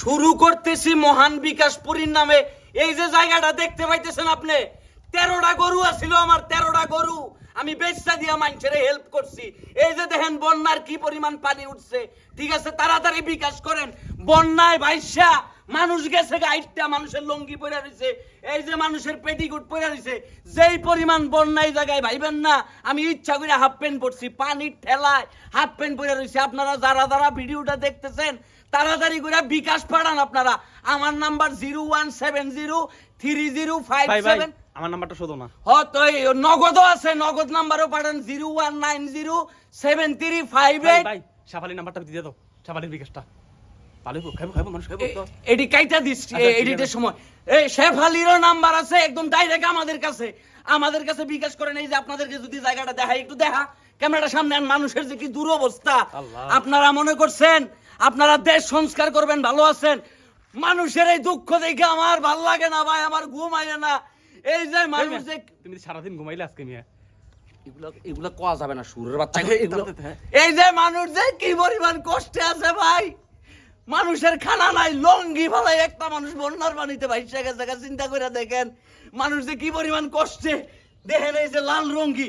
শুরু করতেছি মহান বিকাশপুরীর নামে। এই যে জায়গাটা দেখতে পাইতেছেন আপনি, তেরোটা গরু আছিল আমার, তেরোটা গরু। আমি বেচা দিয়া মানুষের হেল্প করছি। এই যে দেখেন, বন্যার কি পরিমাণ পানি উঠছে। ঠিক আছে, তাড়াতাড়ি বিকাশ করেন। বন্যায় ভাইসা মানুষ গেছে গাইডটা মানুষের লঙ্গি পরে রয়েছে এই যে মানুষের পেটিকুট পরে রয়েছে যেই পরিমাণ বন্যায় জায়গায় ভাইবেন না আমি ইচ্ছা করে হাফ প্যান্ট পরছি পানির ঠেলায় হাফ প্যান্ট পরে রয়েছে। আপনারা যারা যারা ভিডিওটা দেখতেছেন তাড়াতাড়ি করে বিকাশ পাঠান আপনারা। আমার number zero one seven zero three zero five seven. আমার নাম্বারটা শোধো না। হতো নগদও আছে নগদ নাম্বারও পাঠান zero one nine zero seven three five eight. Safali নাম্বারটা দিয়ে দাও সাফালির বিকাশটা। এটি কাইটা দিস আচ্ছা, এডিটের সময়। এই শেফ আলীরও নাম্বার আছে একদম ডাইরেক্ট আমাদের কাছে। আমাদের কাছে বিকাশ করেন এই যে আপনাদেরকে যদি জায়গাটা দেখাই একটু দেখা। ক্যামেরাটা সামনে আন, মানুষের যে কি দুরবস্থা। আপনারা মনে করছেন আপনারা দেশ সংস্কার করবেন ভালো আছেন। মানুষের এই দুঃখ দেখে আমার ভালো লাগে না ভাই আমার ঘুম আইলে না। এই যে মানুষ যে তুমি সারাদিন ঘুমাইলে আজকে মিয়া? এগুলো এগুলো কোয়া যাবে না সুরের বাচ্চা। এই যে মানুষ যে কি পরিমাণ কষ্টে আছে ভাই। মানুষের খানা নাই লঙ্গি ফালাই একটা মানুষ বন্যার পানিতে ভাইসা গেছে চিন্তা করে দেখেন মানুষ যে কি পরিমাণ কষ্টে দেখেন এই যে লাল রঙ্গি।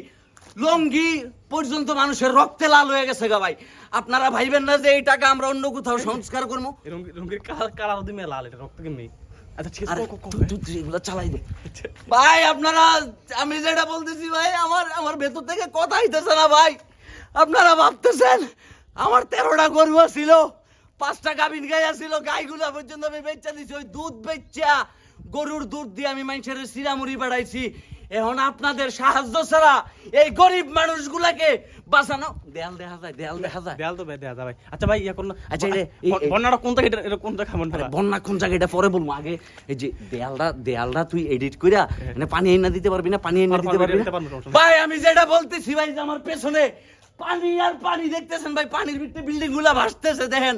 লঙ্গি পর্যন্ত মানুষের রক্তে লাল হয়ে গেছে গা ভাই। আপনারা ভাইবেন না যে এই টাকা আমরা অন্য কোথাও সংস্কার করব? কালার লাল এটা রক্ত কেমনি? আচ্ছা দে। ভাই আপনারা আমি যেটা বলতেছি ভাই আমার আমার ভেতর থেকে কথা হইতেছে না ভাই। আপনারা ভাবতেছেন আমার তেরোটা গরু ছিল পাঁচটা গাভিন গাই গাইগুলা পর্যন্ত আমি বেচা দিছি ওই দুধ বেচা। গরুর দুধ দিয়ে আমি মানুষের সিরামুড়ি বাড়াইছি। এখন আপনাদের সাহায্য ছাড়া এই গরিব মানুষগুলাকে বাঁচানো দেয়াল দেখা যায় দেয়াল দেখা যায়। দেয়াল তো ভাই দেয়া যা ভাই। আচ্ছা ভাই আচ্ছা, বন্যাটা কোন এটা কোন জায়গা বন্যা কোন জায়গা এটা পরে বলব। আগে এই যে দেয়ালটা দেয়ালটা তুই এডিট কইরা মানে পানি এনে দিতে পারবি না পানি এনে দিতে পারবি না। ভাই আমি যেটা বলতেছি ভাই যে আমার পেছনে পানি আর পানি দেখতেছেন ভাই পানির ভিতরে বিল্ডিংগুলা ভাসতেছে দেখেন।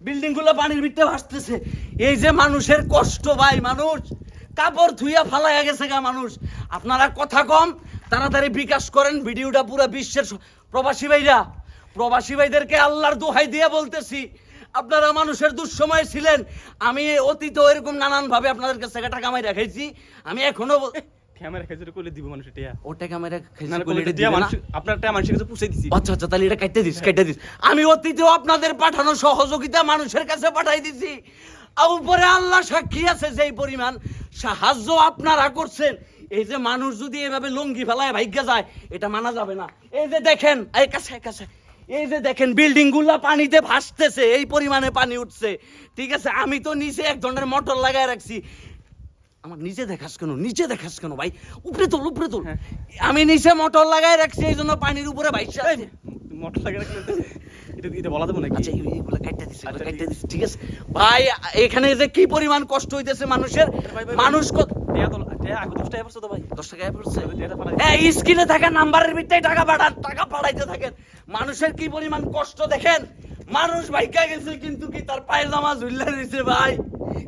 বিল্ডিংগুলা পানির ভিতরে ভাসতেছে। এই যে মানুষের কষ্ট ভাই, মানুষ। কাপড় ধুইয়া ফালাইয়া গেছে গা মানুষ। আপনারা কথা কম, তাড়াতাড়ি বিকাশ করেন। ভিডিওটা পুরো বিশ্বের প্রবাসী ভাইরা, প্রবাসী ভাইদেরকে আল্লাহর দোহাই দিয়ে বলতেছি, আপনারা মানুষের দুঃসময়ে ছিলেন। আমি অতীত এরকম নানান ভাবে আপনাদের কাছে টাকা মাই রাখাইছি আমি এখনও বল- ক্যামেরা খেজুরে কইলে দিব মানুষ কইলে? মানুষ আপনার মানুষের কাছে দিছি। আচ্ছা আচ্ছা তাহলে এটা কাটতে দিস কাটতে দিস। আমি অতীতেও আপনাদের পাঠানো সহযোগিতা মানুষের কাছে পাঠাই দিছি। উপরে আল্লাহ সাক্ষী আছে যেই পরিমাণ। সাহায্য আপনারা করছেন। এই যে মানুষ যদি এভাবে লঙ্গি ফেলায় ভাগ্যা যায় এটা মানা যাবে না। এই যে দেখেন এই কাছে এই কাছে। এই যে দেখেন বিল্ডিংগুলা পানিতে ভাসতেছে এই পরিমাণে পানি উঠছে। ঠিক আছে আমি তো নিচে এক ধরনের মোটর লাগায় রাখছি। আমার নিচে দেখাস কেন? নিচে দেখাস কেন ভাই? উপরে তোল উপরে তোল। হ্যাঁ। আমি নিচে মোটর লাগাই রাখছি এই জন্য পানির উপরে আছে। মোটর লাগে রাখলে এটা এটা বলা দেবো নাকি? আচ্ছা এইগুলো কাটতে দিস এগুলো ঠিক- আছে। ভাই এখানে যে কি পরিমাণ কষ্ট হইতেছে মানুষের ভাই, ভাই, মানুষ কত ভাই। মানুষের কি পরিমাণ কষ্ট দেখেন? মানুষ বাইকা গেছে কিন্তু কি তার পায়জামা ঝুল্লা দিছে ভাই?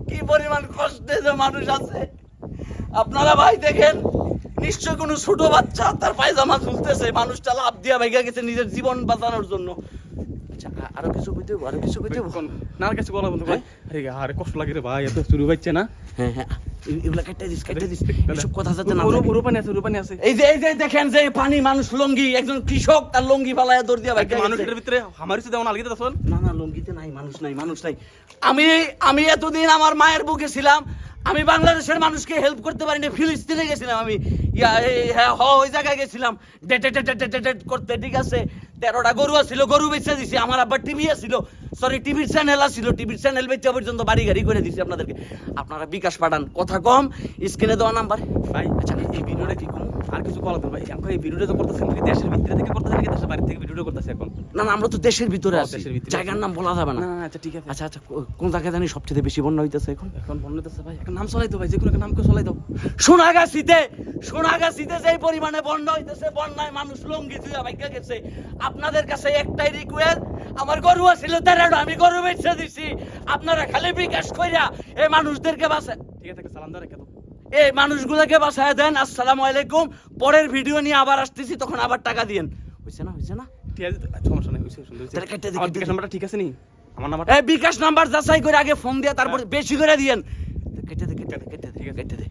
কি পরিমাণ কষ্টে যে মানুষ আছে। আপনারা ভাই দেখেন, নিশ্চয় কোনো ছোট বাচ্চা তার পায়জামা ঝুলতেছে। মানুষটা লাভ দিয়া ভাইকা গেছে নিজের জীবন বাঁচানোর জন্য। আচ্ছা আরও কিছু কইতে আরও কিছু কইতে না আর কিছু বলা বন্ধু ভাই আরে আরে কষ্ট লাগে রে ভাই এত চুরি পাইছে না হ্যাঁ হ্যাঁ এগুলা কেটে দিস কেটে দিস এসব কথা যাতে না ওরু থাকে। পানি আছে ওরু পানি আছে এই যে এই যে দেখেন যে পানি মানুষ লঙ্গি একজন কৃষক তার লঙ্গি ফালায় দৌড় দিয়া গেছে। মানুষের ভিতরে আমার হচ্ছে দেওয়া আলগিতে দেখুন না না লঙ্গিতে নাই মানুষ নাই মানুষ নাই আমি আমি এতদিন আমার মায়ের বুকে ছিলাম আমি বাংলাদেশের মানুষকে হেল্প করতে পারিনি ফিলিস্তিনে গেছিলাম আমি ইয়া হ্যাঁ হ ওই জায়গায় গেছিলাম ডেটে ডেটে ডেটে ডেট করতে ঠিক আছে তেরোটা গরু ছিল গরু বেচা দিছি আমার আব্বার টিভি আছিল সরি টিভির চ্যানেল আছিল টিভির চ্যানেল বেচা পর্যন্ত বাড়ি গাড়ি করে দিছি আপনাদেরকে। আপনারা বিকাশ পাঠান কথা কম স্ক্রিনে দেওয়া নাম্বার ভাই আচ্ছা এই ভিডিওটা কি কম আর কিছু বলা ভাই এখন এই ভিডিওটা তো করতেছেন নাকি? দেশের ভিতরে থেকে করতেছেন নাকি? দেশের বাইরে থেকে ভিডিওটা করতেছে এখন? না না আমরা তো দেশের ভিতরে আছি। জায়গার নাম বলা যাবে না। আচ্ছা ঠিক আছে। আচ্ছা আচ্ছা কোন জায়গায় জানি সবচেয়ে বেশি বন্যা হইতেছে এখন? এখন বন্ধ হইতেছে ভাই এখন নাম চলাই দাও ভাই যে কোনো একটা নাম চলাই দাও। সোনাগাছিতে সোনাগাছিতে যেই পরিমাণে বন্যা হইতেছে বন্যায় মানুষ লঙ্গি ধুয়া ভাগ্য গেছে। আপনাদের কাছে একটাই রিকোয়েস্ট আমার গরু ছিল তেরোটা আমি গরু বেচে দিছি। আপনারা খালি বিকাশ কইরা এই মানুষদেরকে বাঁচা ঠিক আছে সালাম দাও রেখে দাও। এই মানুষগুলোকে বাসায় দেন আসসালামু আলাইকুম। পরের ভিডিও নিয়ে আবার আসতেছি তখন আবার টাকা দিয়েন। হইছে না হইছে না? ঠিক আছে সমস্যা নেই আমার বিকাশ নাম্বারটা ঠিক আছে নি? আমার নাম্বার এই বিকাশ নাম্বার যাচাই করে আগে ফোন দিয়ে তারপর বেশি করে দিয়েন। কেটে দে কেটে দে কেটে দে কেটে দে।